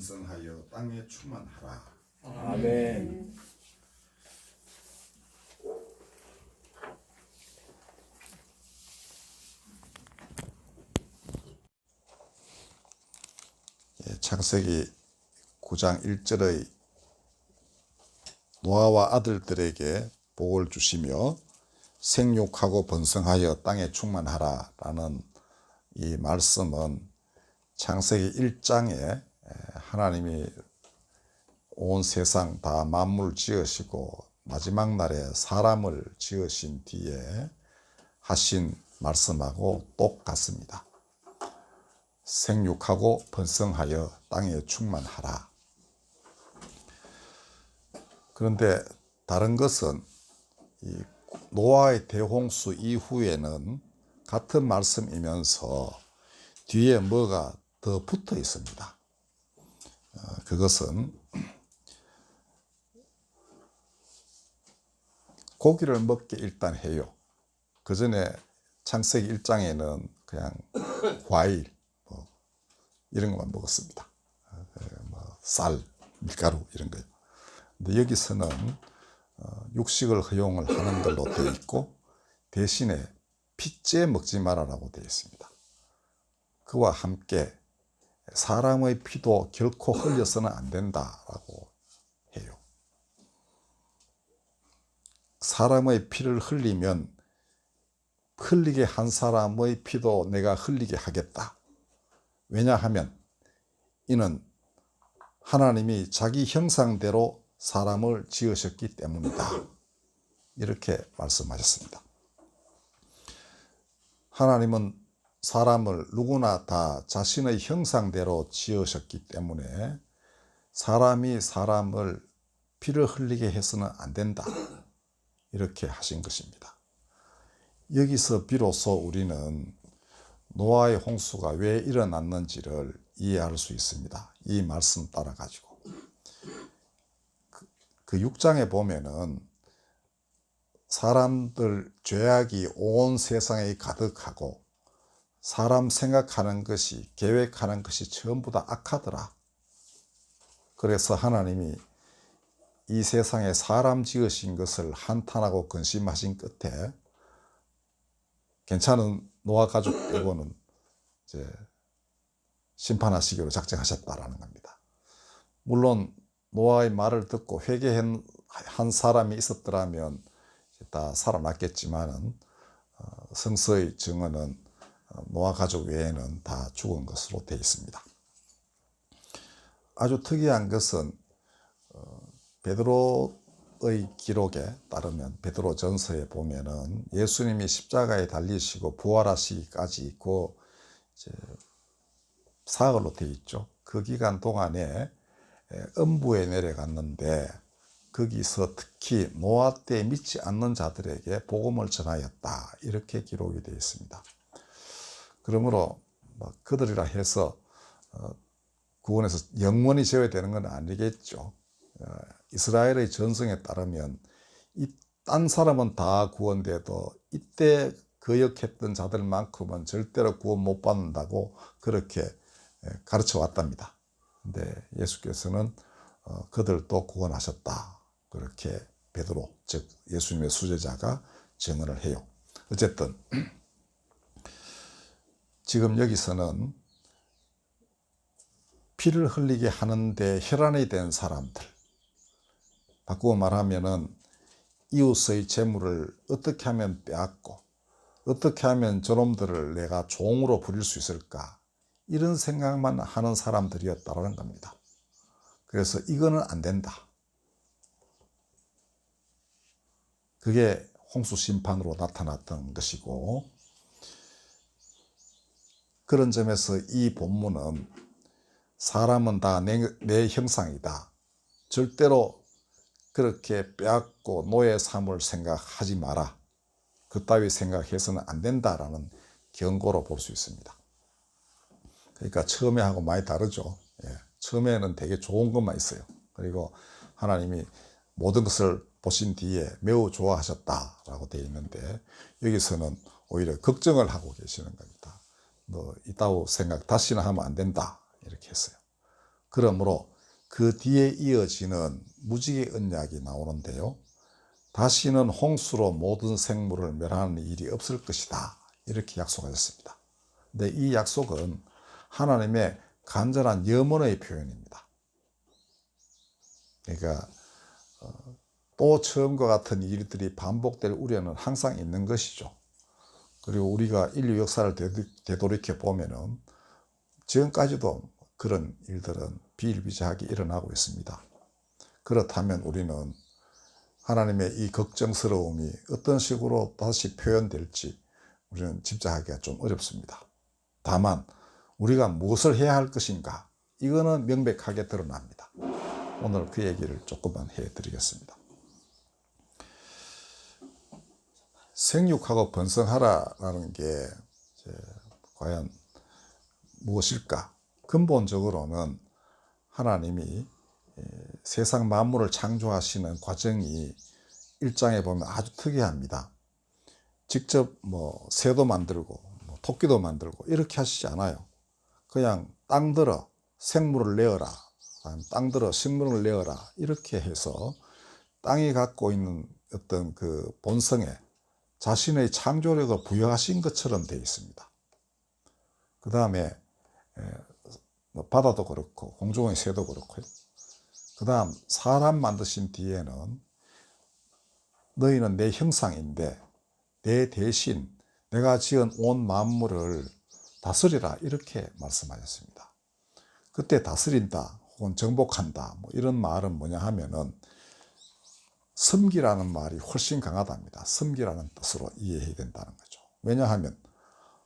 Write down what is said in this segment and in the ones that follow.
번성하여 땅에 충만하라. 아멘. 예, 창세기 9장 1절의 노아와 아들들에게 복을 주시며 생육하고 번성하여 땅에 충만하라라는 이 말씀은 창세기 1장에 하나님이 온 세상 다 만물 지으시고 마지막 날에 사람을 지으신 뒤에 하신 말씀하고 똑같습니다. 생육하고 번성하여 땅에 충만하라. 그런데 다른 것은 이 노아의 대홍수 이후에는 같은 말씀이면서 뒤에 뭐가 더 붙어 있습니다. 어, 그것은 고기를 먹게 일단 해요. 그 전에 창세기 1장에는 그냥 과일, 뭐 이런 것만 먹었습니다. 어, 뭐 쌀, 밀가루 이런 거요. 근데 여기서는 어, 육식을 허용을 하는 걸로 되어 있고 대신에 핏째 먹지 말아라고 되어 있습니다. 그와 함께 사람의 피도 결코 흘려서는 안 된다라고 해요. 사람의 피를 흘리면 흘리게 한 사람의 피도 내가 흘리게 하겠다. 왜냐하면 이는 하나님이 자기 형상대로 사람을 지으셨기 때문이다. 이렇게 말씀하셨습니다. 하나님은 사람을 누구나 다 자신의 형상대로 지으셨기 때문에 사람이 사람을 피를 흘리게 해서는 안 된다. 이렇게 하신 것입니다. 여기서 비로소 우리는 노아의 홍수가 왜 일어났는지를 이해할 수 있습니다. 이 말씀 따라 가지고. 그 6장에 보면은 사람들 죄악이 온 세상에 가득하고 사람 생각하는 것이 계획하는 것이 전부 다 악하더라. 그래서 하나님이 이 세상에 사람 지으신 것을 한탄하고 근심하신 끝에 괜찮은 노아 가족 빼고는 이제 심판하시기로 작정하셨다라는 겁니다. 물론 노아의 말을 듣고 회개한 한 사람이 있었더라면 다 살아났겠지만은 어, 성서의 증언은 어, 노아 가족 외에는 다 죽은 것으로 되어 있습니다. 아주 특이한 것은 어, 베드로의 기록에 따르면 베드로 전서에 보면은 예수님이 십자가에 달리시고 부활하시기까지 그 사흘로 되어 있죠. 그 기간 동안에 음부에 내려갔는데 거기서 특히 노아 때 믿지 않는 자들에게 복음을 전하였다 이렇게 기록이 되어 있습니다. 그러므로 뭐 그들이라 해서 어, 구원에서 영원히 제외되는 건 아니겠죠. 어, 이스라엘의 전성에 따르면 이딴 사람은 다 구원돼도 이때 거역했던 자들만큼은 절대로 구원 못 받는다고 그렇게 가르쳐 왔답니다. 근데 예수께서는 어, 그들도 구원하셨다. 그렇게 베드로 즉 예수님의 수제자가 증언을 해요. 어쨌든 지금 여기서는 피를 흘리게 하는데 혈안이 된 사람들 바꾸어 말하면은 이웃의 재물을 어떻게 하면 빼앗고 어떻게 하면 저놈들을 내가 종으로 부릴 수 있을까 이런 생각만 하는 사람들이었다는 겁니다. 그래서 이거는 안 된다. 그게 홍수 심판으로 나타났던 것이고 그런 점에서 이 본문은 사람은 다 내, 내 형상이다. 절대로 그렇게 빼앗고 노예 삼을 생각하지 마라. 그따위 생각해서는 안 된다라는 경고로 볼 수 있습니다. 그러니까 처음에 하고 많이 다르죠. 예. 처음에는 되게 좋은 것만 있어요. 그리고 하나님이 모든 것을 보신 뒤에 매우 좋아하셨다라고 되어 있는데 여기서는 오히려 걱정을 하고 계시는 겁니다. 너 이따오 생각 다시는 하면 안 된다 이렇게 했어요. 그러므로 그 뒤에 이어지는 무지개 언약이 나오는데요. 다시는 홍수로 모든 생물을 멸하는 일이 없을 것이다. 이렇게 약속하셨습니다. 근데 이 약속은 하나님의 간절한 염원의 표현입니다. 그러니까 어, 또 처음과 같은 일들이 반복될 우려는 항상 있는 것이죠. 그리고 우리가 인류 역사를 되돌- 되돌이켜 보면은 지금까지도 그런 일들은 비일비재하게 일어나고 있습니다. 그렇다면 우리는 하나님의 이 걱정스러움이 어떤 식으로 다시 표현될지 우리는 짐작하기가 좀 어렵습니다. 다만 우리가 무엇을 해야 할 것인가 이거는 명백하게 드러납니다. 오늘 그 얘기를 조금만 해드리겠습니다. 생육하고 번성하라라는 게 과연 무엇일까? 근본적으로는 하나님이 에, 세상 만물을 창조하시는 과정이 일장에 보면 아주 특이합니다. 직접 뭐 새도 만들고 뭐 토끼도 만들고 이렇게 하시지 않아요. 그냥 땅 들어 생물을 내어라. 아니면 땅들어 식물을 내어라. 이렇게 해서 땅이 갖고 있는 어떤 그 본성에 자신의 창조력을 부여하신 것처럼 되어 있습니다. 그 다음에 뭐 바다도 그렇고 공중의 새도 그렇고요. 그 다음 사람 만드신 뒤에는 너희는 내 형상인데 내 대신 내가 지은 온 만물을 다스리라 이렇게 말씀하셨습니다. 그때 다스린다 혹은 정복한다 뭐 이런 말은 뭐냐 하면은 섬기라는 말이 훨씬 강하답니다. 섬기라는 뜻으로 이해해야 된다는 거죠. 왜냐하면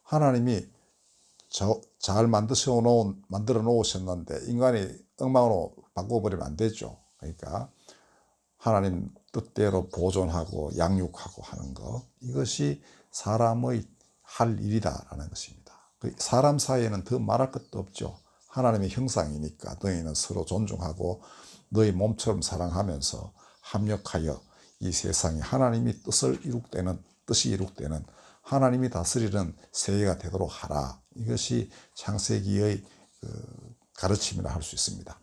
하나님이 저, 잘 만드셔 놓은, 만들어 놓으셨는데 인간이 엉망으로 바꿔버리면 안 되죠. 그러니까 하나님 뜻대로 보존하고 양육하고 하는 것 이것이 사람의 할 일이다라는 것입니다. 그 사람 사이에는 더 말할 것도 없죠. 하나님의 형상이니까 너희는 서로 존중하고 너희 몸처럼 사랑하면서 합력하여 이 세상에 하나님이 뜻을 이룩되는 뜻이 이룩되는 하나님이 다스리는 세계가 되도록 하라. 이것이 창세기의 그 가르침이라 할 수 있습니다.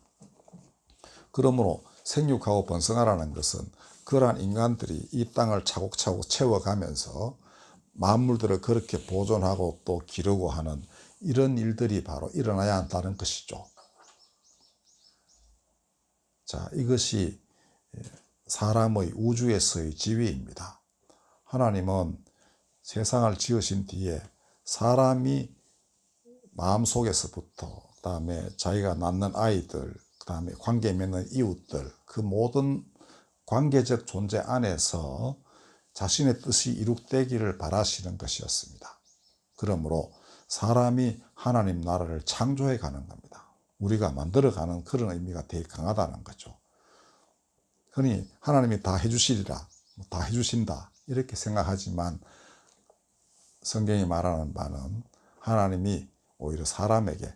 그러므로 생육하고 번성하라는 것은 그러한 인간들이 이 땅을 차곡차곡 채워가면서 만물들을 그렇게 보존하고 또 기르고 하는 이런 일들이 바로 일어나야 한다는 것이죠. 자, 이것이 사람의 우주에서의 지위입니다. 하나님은 세상을 지으신 뒤에 사람이 마음속에서부터 그 다음에 자기가 낳는 아이들 그 다음에 관계 맺는 이웃들 그 모든 관계적 존재 안에서 자신의 뜻이 이룩되기를 바라시는 것이었습니다. 그러므로 사람이 하나님 나라를 창조해 가는 겁니다. 우리가 만들어 가는 그런 의미가 되게 강하다는 거죠. 흔히 하나님이 다 해주시리라, 뭐다 해주신다 이렇게 생각하지만 성경이 말하는 바는 하나님이 오히려 사람에게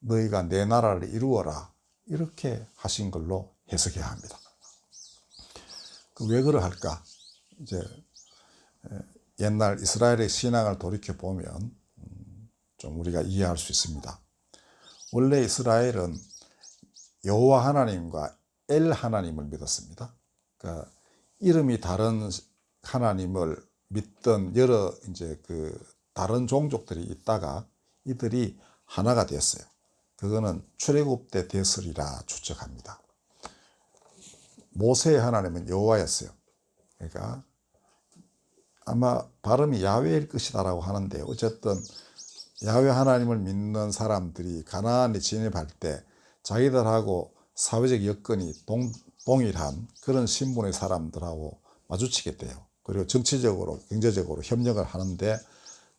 너희가 내 나라를 이루어라 이렇게 하신 걸로 해석해야 합니다. 그 왜 그러할까? 이제 에, 옛날 이스라엘의 신앙을 돌이켜 보면 음, 좀 우리가 이해할 수 있습니다. 원래 이스라엘은 여호와 하나님과 엘 하나님을 믿었습니다. 그러니까 이름이 다른 하나님을 믿던 여러 이제 그 다른 종족들이 있다가 이들이 하나가 됐어요. 그거는 출애굽 때 됐으리라 추측합니다. 모세의 하나님은 여호와였어요. 그러니까 아마 발음이 야훼일 것이다라고 하는데 어쨌든 야훼 하나님을 믿는 사람들이 가나안에 진입할 때 자기들하고 사회적 여건이 동, 동일한 그런 신분의 사람들하고 마주치게 돼요. 그리고 정치적으로 경제적으로 협력을 하는데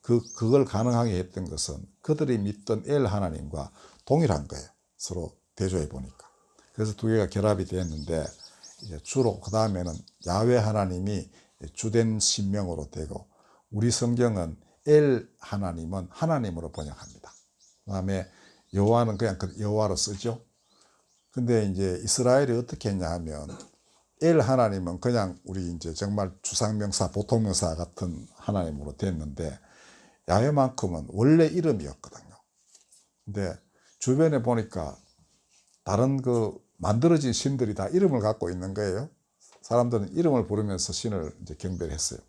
그 그걸 가능하게 했던 것은 그들이 믿던 엘 하나님과 동일한 거예요. 서로 대조해 보니까. 그래서 두 개가 결합이 이제 주로 그 다음에는 야훼 하나님이 주된 신명으로 되고 우리 성경은 엘 하나님은 하나님으로 번역합니다. 그 다음에 여호와는 그냥 그 여호와로 쓰죠. 근데 이제 이스라엘이 어떻게 했냐 하면 엘 하나님은 그냥 우리 이제 정말 주상명사 보통명사 같은 하나님으로 됐는데 야훼만큼은 원래 이름이었거든요. 근데 주변에 보니까 다른 그 만들어진 신들이 다 이름을 갖고 있는 거예요. 사람들은 이름을 부르면서 신을 이제 경배를 했어요.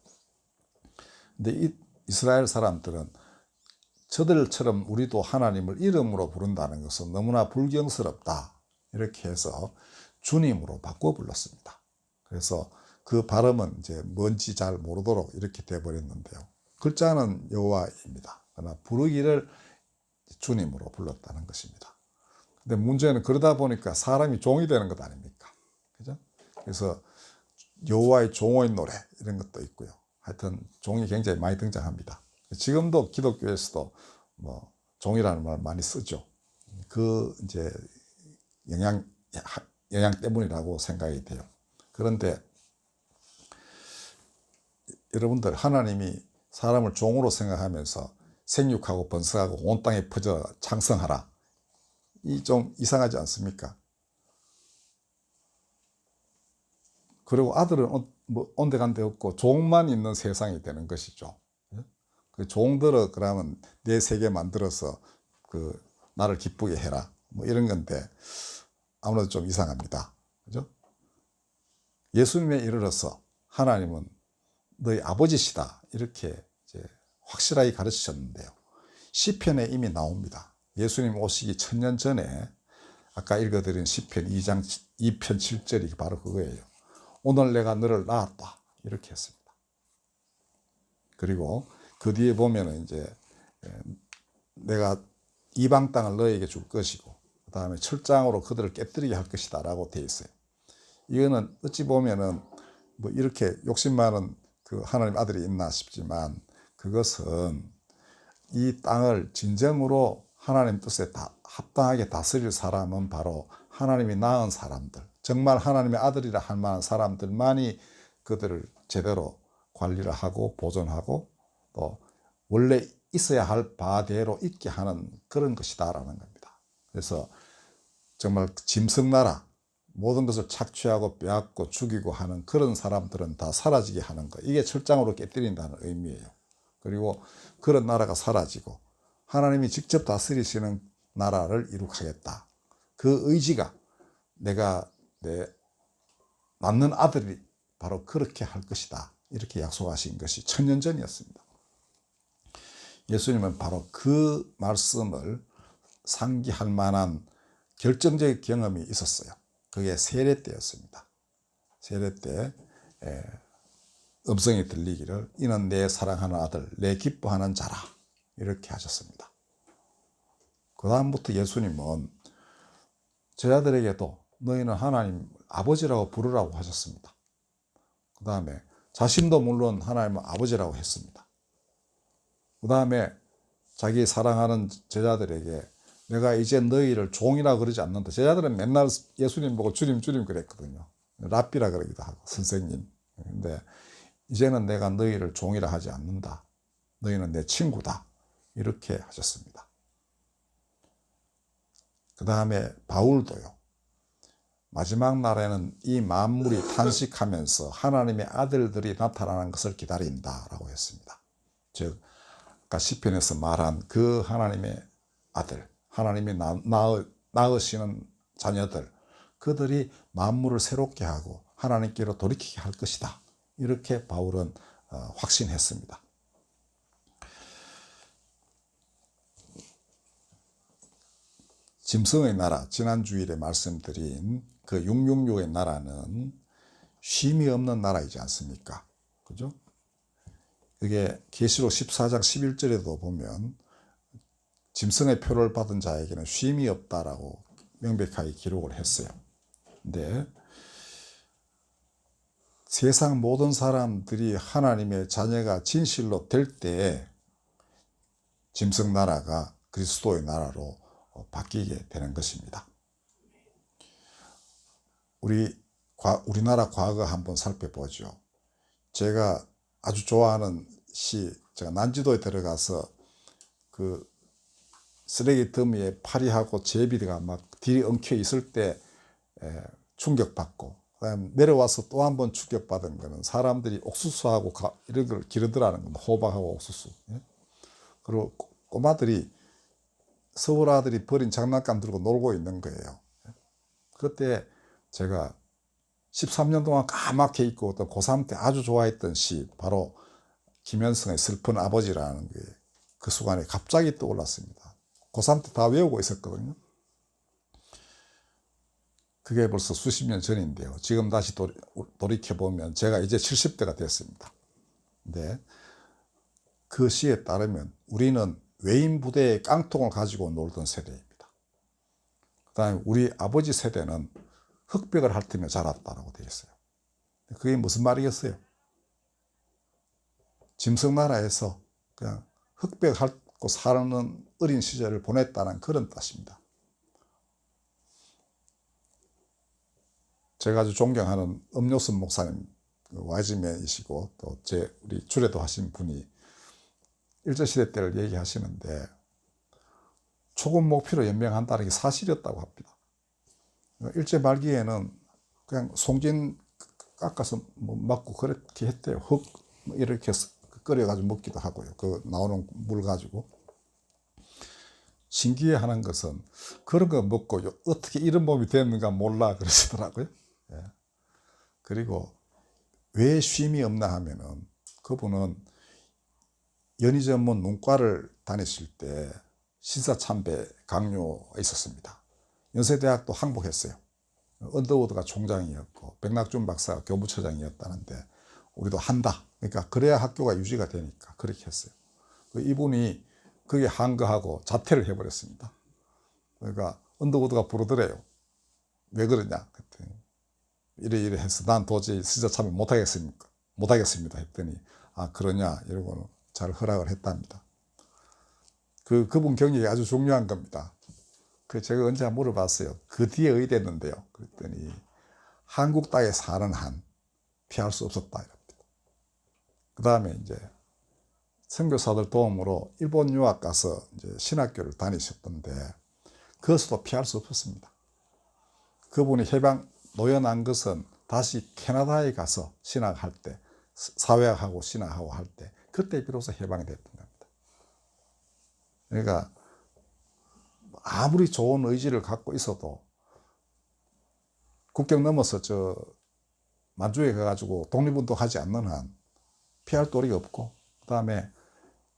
근데 이 이스라엘 사람들은 저들처럼 우리도 하나님을 이름으로 부른다는 것은 너무나 불경스럽다. 이렇게 해서 주님으로 바꿔 불렀습니다. 그래서 그 발음은 이제 뭔지 잘 모르도록 이렇게 돼버렸는데요. 글자는 여호와입니다. 그러나 부르기를 주님으로 불렀다는 것입니다. 근데 문제는 그러다 보니까 사람이 종이 되는 것 아닙니까? 그죠? 그래서 여호와의 종의 노래 이런 것도 있고요. 하여튼 종이 굉장히 많이 등장합니다. 지금도 기독교에서도 뭐 종이라는 말 많이 쓰죠. 그 이제 영향 영향 때문이라고 생각이 돼요. 그런데 여러분들 하나님이 사람을 종으로 생각하면서 생육하고 번성하고 온 땅에 퍼져 창성하라. 이 좀 이상하지 않습니까? 그리고 아들은 온- 뭐 온데간데 없고 종만 있는 세상이 되는 것이죠. 그 종들을 그러면 내 세계 만들어서 그 나를 기쁘게 해라. 뭐 이런 건데 아무래도 좀 이상합니다. 그죠? 예수님에 이르러서 하나님은 너희 아버지시다. 이렇게 확실하게 가르치셨는데요. 시편에 이미 나옵니다. 예수님 오시기 천년 전에 아까 읽어드린 시편 2장 2편 7절이 바로 그거예요. 오늘 내가 너를 낳았다. 이렇게 했습니다. 그리고 그 뒤에 보면은 이제 에, 내가 이방 땅을 너에게 줄 것이고 그 다음에 철장으로 그들을 깨뜨리게 할 것이다 라고 돼 있어요. 이거는 어찌 보면은 뭐 이렇게 욕심 많은 그 하나님 아들이 있나 싶지만 그것은 이 땅을 진정으로 하나님 뜻에 다 합당하게 다스릴 사람은 바로 하나님이 낳은 사람들, 정말 하나님의 아들이라 할 만한 사람들만이 그들을 제대로 관리를 하고 보존하고 또 원래 있어야 할 바대로 있게 하는 그런 것이다라는 겁니다. 그래서 정말 짐승나라 모든 것을 착취하고 빼앗고 죽이고 하는 그런 사람들은 다 사라지게 하는 거. 이게 철장으로 깨뜨린다는 의미예요. 그리고 그런 나라가 사라지고 하나님이 직접 다스리시는 나라를 이룩하겠다. 그 의지가 내가 내 낳는 아들이 바로 그렇게 할 것이다. 이렇게 약속하신 것이 천년 전이었습니다. 예수님은 바로 그 말씀을 상기할 만한 결정적인 경험이 있었어요. 그게 세례 때였습니다. 세례 때 에, 음성이 들리기를 이는 내 사랑하는 아들, 내 기뻐하는 자라 이렇게 하셨습니다. 그 다음부터 예수님은 제자들에게도 너희는 하나님 아버지라고 부르라고 하셨습니다. 그 다음에 자신도 물론 하나님은 아버지라고 했습니다. 그 다음에 자기 사랑하는 제자들에게 내가 이제 너희를 종이라 그러지 않는다. 제자들은 맨날 예수님 보고 주님 주님 그랬거든요. 랍비라 그러기도 하고 선생님. 근데 이제는 내가 너희를 종이라 하지 않는다. 너희는 내 친구다. 이렇게 하셨습니다. 그 다음에 바울도요. 마지막 날에는 이 만물이 탄식하면서 하나님의 아들들이 나타나는 것을 기다린다라고 했습니다. 즉 아까 시편에서 말한 그 하나님의 아들, 하나님이 낳, 낳으시는 자녀들, 그들이 만물을 새롭게 하고 하나님께로 돌이키게 할 것이다. 이렇게 바울은 어, 확신했습니다. 짐승의 나라, 지난 주일에 말씀드린 그 666의 나라는 쉼이 없는 나라이지 않습니까? 그죠? 이게 계시록 14장 11절에도 보면 짐승의 표를 받은 자에게는 쉼이 없다라고 명백하게 기록을 했어요. 근데 세상 모든 사람들이 하나님의 자녀가 진실로 될때 짐승 나라가 그리스도의 나라로 바뀌게 되는 것입니다. 우리 우리나라 과거 한번 살펴보죠. 제가 아주 좋아하는 시, 제가 난지도에 들어가서 그 쓰레기 더미에 파리하고 제비가 막 딜이 엉켜 있을 때 충격받고, 그다음 내려와서 또 한 번 충격받은 거는 사람들이 옥수수하고 가, 이런 걸 기르더라는 겁니다. 호박하고 옥수수. 예? 그리고 꼬마들이 서울 아들이 버린 장난감 들고 놀고 있는 거예요. 그때 제가 13년 동안 까맣게 잊고 또 고3 때 아주 좋아했던 시 바로 김현성의 슬픈 아버지라는 게 그 순간에 갑자기 떠올랐습니다. 고3 때 다 외우고 있었거든요. 그게 벌써 수십 년 전인데요. 지금 다시 돌이, 돌이켜보면 제가 이제 70대가 됐습니다. 근데 그 시에 따르면 우리는 외인 부대의 깡통을 가지고 놀던 세대입니다. 그 다음에 우리 아버지 세대는 흑백을 핥으며 자랐다라고 되어 있어요. 그게 무슨 말이겠어요? 짐승 나라에서 그냥 흑백 핥고 사는 어린 시절을 보냈다는 그런 뜻입니다. 제가 아주 존경하는 음료순 목사님 그 와이즈맨이시고 또 제 우리 주례도 하신 분이 일제시대 때를 얘기하시는데 초급 목표로 연명한다는 게 사실이었다고 합니다. 일제 말기에는 그냥 송진 깎아서 뭐 먹고 그렇게 했대요. 흙 이렇게 끓여가지고 먹기도 하고요. 그 나오는 물 가지고. 신기해 하는 것은 그런 거 먹고 어떻게 이런 몸이 됐는가 몰라 그러시더라고요. 예. 그리고 왜 쉼이 없나 하면은 그분은 연희 전문 문과를 다니실 때 신사참배 강요가 있었습니다. 연세대학도 항복했어요. 언더우드가 총장이었고 백낙준 박사가 교무처장이었다는데 우리도 한다. 그러니까 그래야 학교가 유지가 되니까 그렇게 했어요. 그 이분이 그게 한 거하고 자퇴를 해버렸습니다. 그러니까 언더우드가 부르더래요. 왜 그러냐? 그랬더니 이래 이래 해서 난 도저히 시자 참여 못하겠습니까? 못하겠습니다. 했더니 아 그러냐 이러고는 잘 허락을 했답니다. 그 그분 경력이 아주 중요한 겁니다. 그 제가 언제 물어봤어요. 그 뒤에 의대했는데요. 그랬더니 한국 땅에 사는 한 피할 수 없었다. 그 다음에 이제 선교사들 도움으로 일본 유학 가서 이제 신학교를 다니셨던데 그것도 피할 수 없었습니다. 그분이 해방 노연한 것은 다시 캐나다에 가서 신학할 때 사회학하고 신학하고 할 때 그때 비로소 해방이 됐던 겁니다. 그러니까 아무리 좋은 의지를 갖고 있어도 국경 넘어서 저 만주에 가가지고 독립운동하지 않는 한 피할 도리가 없고 그 다음에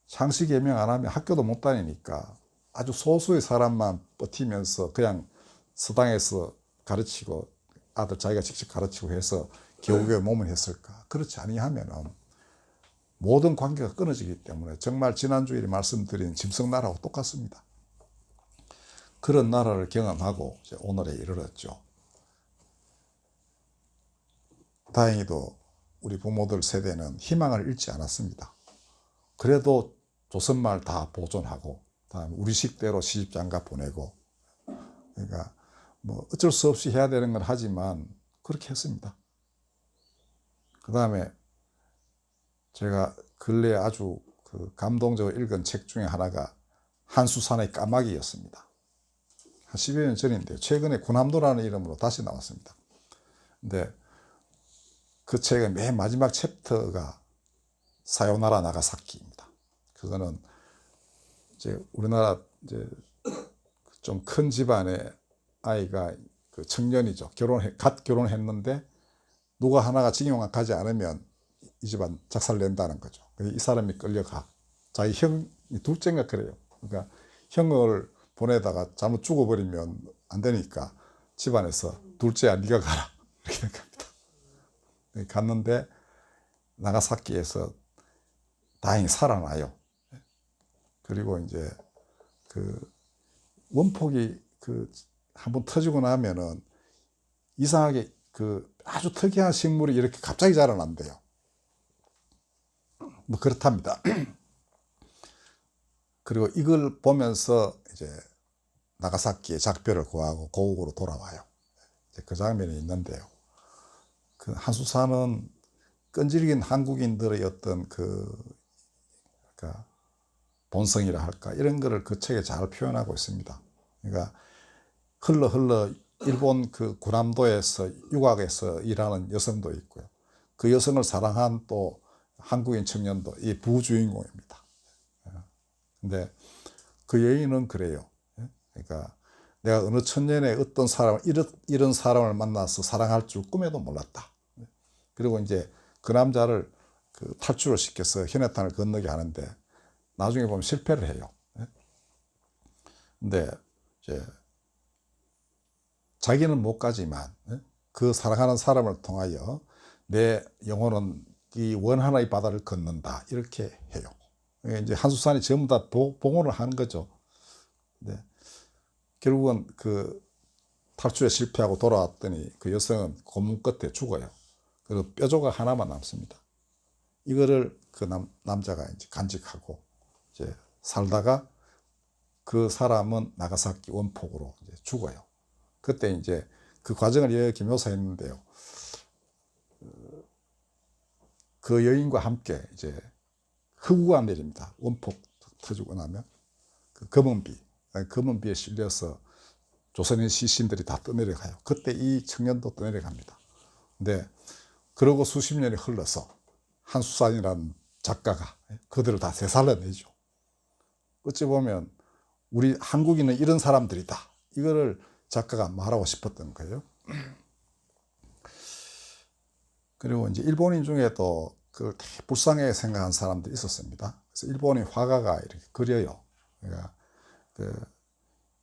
상시 개명 안 하면 학교도 못 다니니까 아주 소수의 사람만 버티면서 그냥 서당에서 가르치고 아들 자기가 직접 가르치고 해서 겨우겨우 몸을 했을까? 그렇지 아니하면은 모든 관계가 끊어지기 때문에 정말 지난주에 말씀드린 짐승나라하고 똑같습니다. 그런 나라를 경험하고 오늘에 이르렀죠. 다행히도 우리 부모들 세대는 희망을 잃지 않았습니다. 그래도 조선말 다 보존하고, 다음 우리 식대로 시집장가 보내고, 그러니까 뭐 어쩔 수 없이 해야 되는 건 하지만 그렇게 했습니다. 그 다음에 제가 근래에 아주 그 감동적으로 읽은 책 중에 하나가 한수산의 까마귀였습니다. 한 10여 년 전인데요. 최근에 군함도라는 이름으로 다시 나왔습니다. 근데 그 책의 맨 마지막 챕터가 사요나라 나가사키입니다. 그거는 이제 우리나라 이제 좀 큰 집안의 아이가 그 청년이죠. 결혼해 갓 결혼했는데 누가 하나가 징용학 가지 않으면 이 집안 작살 낸다는 거죠. 이 사람이 끌려가. 자기 형, 둘째인가 그래요. 그러니까 형을 보내다가 잘못 죽어버리면 안 되니까 집안에서 둘째야 네가 가라. 이렇게. 갔는데 나가사키에서 다행히 살아나요. 그리고 이제 그 원폭이 그 한번 터지고 나면은 이상하게 그 아주 특이한 식물이 이렇게 갑자기 자라난대요. 뭐 그렇답니다. 그리고 이걸 보면서 이제 나가사키의 작별을 구하고 고국으로 돌아와요. 그 장면이 있는데요. 그 한수사는 끈질긴 한국인들의 어떤 그 그러니까 본성이라 할까 이런 거를 그 책에 잘 표현하고 있습니다. 그러니까 흘러 흘러 일본 그 구남도에서 유학에서 일하는 여성도 있고요. 그 여성을 사랑한 또 한국인 청년도 이 부주인공입니다. 근데 그 여인은 그래요. 그러니까 내가 어느 천년에 어떤 사람 이런 사람을 만나서 사랑할 줄 꿈에도 몰랐다. 그리고 이제 그 남자를 그 탈출을 시켜서 현해탄을 건너게 하는데 나중에 보면 실패를 해요. 예? 근데 이제 자기는 못 가지만 예? 그 사랑하는 사람을 통하여 내 영혼은 이 원하나의 바다를 걷는다 이렇게 해요. 이제 한수산이 전부 다 보- 봉헌을 하는 거죠. 네. 결국은 그 탈출에 실패하고 돌아왔더니 그 여성은 고문 끝에 죽어요. 그리고 뼈조각 하나만 남습니다. 이거를 그 남, 남자가 이제 간직하고 이제 살다가 그 사람은 나가사키 원폭으로 이제 죽어요. 그때 이제 그 과정을 이렇게 묘사했는데요. 그 여인과 함께 이제 흑우가 내립니다. 원폭 터지고 나면 그 검은비, 검은비에 실려서 조선인 시신들이 다 떠내려가요. 그때 이 청년도 떠내려갑니다. 근데 그러고 수십 년이 흘러서 한수산이라는 작가가 그들을 다 되살려내죠. 어찌 보면 우리 한국인은 이런 사람들이다. 이거를 작가가 말하고 싶었던 거예요. 그리고 이제 일본인 중에도 그걸 되게 불쌍하게 생각한 사람들이 있었습니다. 그래서 일본인 화가가 이렇게 그려요. 그러니까 그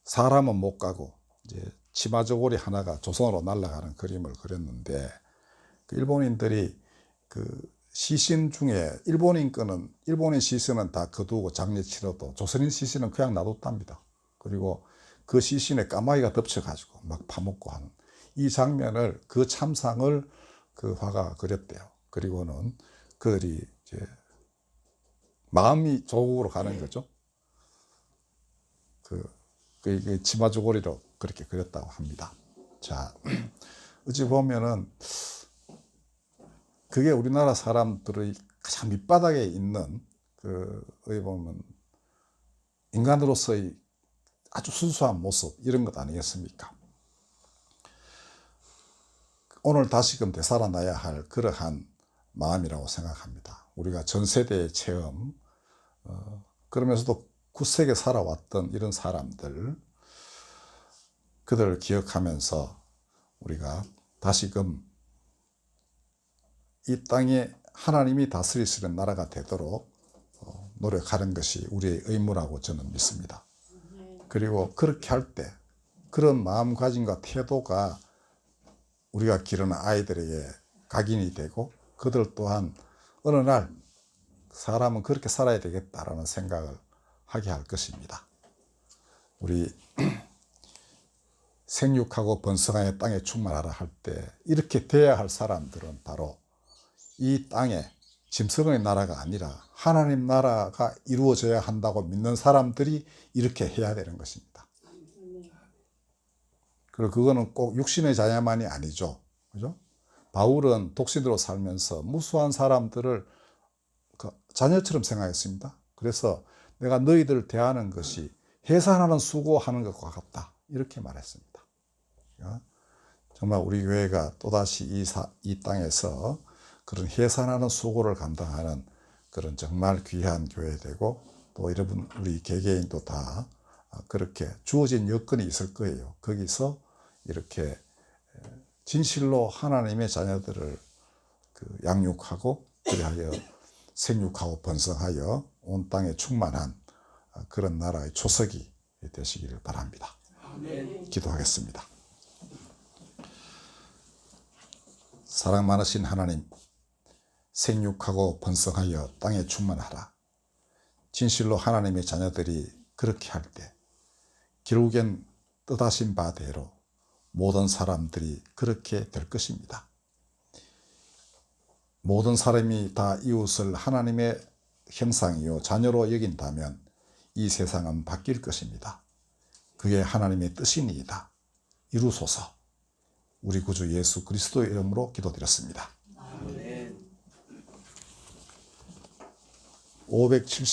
사람은 못 가고 이제 치마 저고리 하나가 조선으로 날아가는 그림을 그렸는데 그 일본인들이 그 시신 중에 일본인 거는 일본인 시신은 다 거두고 장례 치러도 조선인 시신은 그냥 놔뒀답니다. 그리고 그 시신에 까마귀가 덮쳐가지고 막 파먹고 하는 이 장면을 그 참상을 그 화가 그렸대요. 그리고는 그들이 이제 마음이 조국으로 가는 거죠. 그, 그 이게 치마 저고리로 그렇게 그렸다고 합니다. 자, 어찌 보면은 그게 우리나라 사람들의 가장 밑바닥에 있는 그, 어디 보면 인간으로서의 아주 순수한 모습, 이런 것 아니겠습니까? 오늘 다시금 되살아나야 할 그러한 마음이라고 생각합니다. 우리가 전 세대의 체험, 어, 그러면서도 굳세게 살아왔던 이런 사람들, 그들을 기억하면서 우리가 다시금 이 땅에 하나님이 다스리시는 나라가 되도록 어, 노력하는 것이 우리의 의무라고 저는 믿습니다. 그리고 그렇게 할 때 그런 마음가짐과 태도가 우리가 기르는 아이들에게 각인이 되고 그들 또한 어느 날 사람은 그렇게 살아야 되겠다라는 생각을 하게 할 것입니다. 우리 생육하고 번성하여 땅에 충만하라 할 때 이렇게 돼야 할 사람들은 바로 이 땅에 짐승의 나라가 아니라 하나님 나라가 이루어져야 한다고 믿는 사람들이 이렇게 해야 되는 것입니다. 그리고 그거는 꼭 육신의 자녀만이 아니죠. 그죠? 바울은 독신으로 살면서 무수한 사람들을 그 자녀처럼 생각했습니다. 그래서 내가 너희들을 대하는 것이 해산하는 수고하는 것과 같다. 이렇게 말했습니다. 그러니까 정말 우리 교회가 또다시 이, 사, 이 땅에서 그런 해산하는 수고를 감당하는 그런 정말 귀한 교회 되고 또 여러분 우리 개개인도 다 그렇게 주어진 여건이 있을 거예요. 거기서 이렇게 진실로 하나님의 자녀들을 그 양육하고 그리하여 생육하고 번성하여 온 땅에 충만한 그런 나라의 초석이 되시기를 바랍니다. 기도하겠습니다. 사랑 많으신 하나님, 생육하고 번성하여 땅에 충만하라. 진실로 하나님의 자녀들이 그렇게 할 때, 결국엔 뜻하신 바대로 모든 사람들이 그렇게 될 것입니다. 모든 사람이 다 이웃을 하나님의 형상이요 자녀로 여긴다면 이 세상은 바뀔 것입니다. 그게 하나님의 뜻이니이다. 이루소서. 우리 구주 예수 그리스도의 이름으로 기도드렸습니다. 570